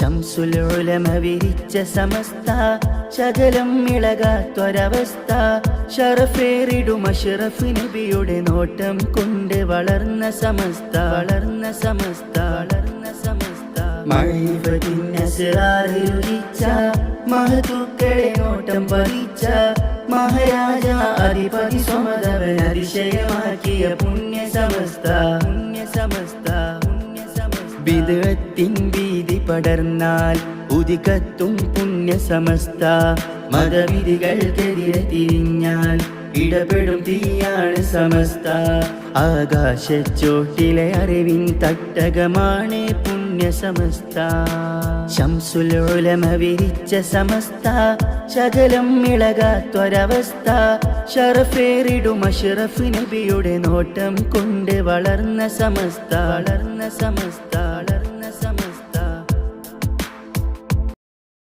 ശംസുലുലമ വിരിച്ച സമസ്ത ശകലം ഇളകാത്തൊരവസ്ഥ. ഷറഫേറിടുമ അഷറഫ് നബിയുടെ നോട്ടം കൊണ്ട് വളർന്ന സമസ്ത. വളർന്ന സമസ്ത വളർന്ന സമസ്ത. മഴവിച്ച മഹതുക്കളെ നോട്ടം പതിച്ച മഹാരാജ അധിപതി സ്വമതവൻ അതിശയമാക്കിയ പുണ്യ സമസ്ത പുണ്യ സമസ്ത വിദഗത്തിൻ വീതി പടർന്നാൽ ഉദികത്തും പുണ്യ സമസ്ത മതവിധികൾക്കെതിരെ തിരിഞ്ഞാൽ ഇടപെടും തീയാണ് സമസ്ത. ആകാശച്ചോട്ടിലെ അറിവിൻ തട്ടകമാണ് പുണ്യ സമസ്ത ശംസുലോലമ വിരിച്ച സമസ്ത ശകലം ഇളകാത്തൊരവസ്ഥ. ഷറഫേറിടും അഷറഫ് നബിയുടെ നോട്ടം കൊണ്ട് വളർന്ന സമസ്ത. വളർന്ന സമസ്ത.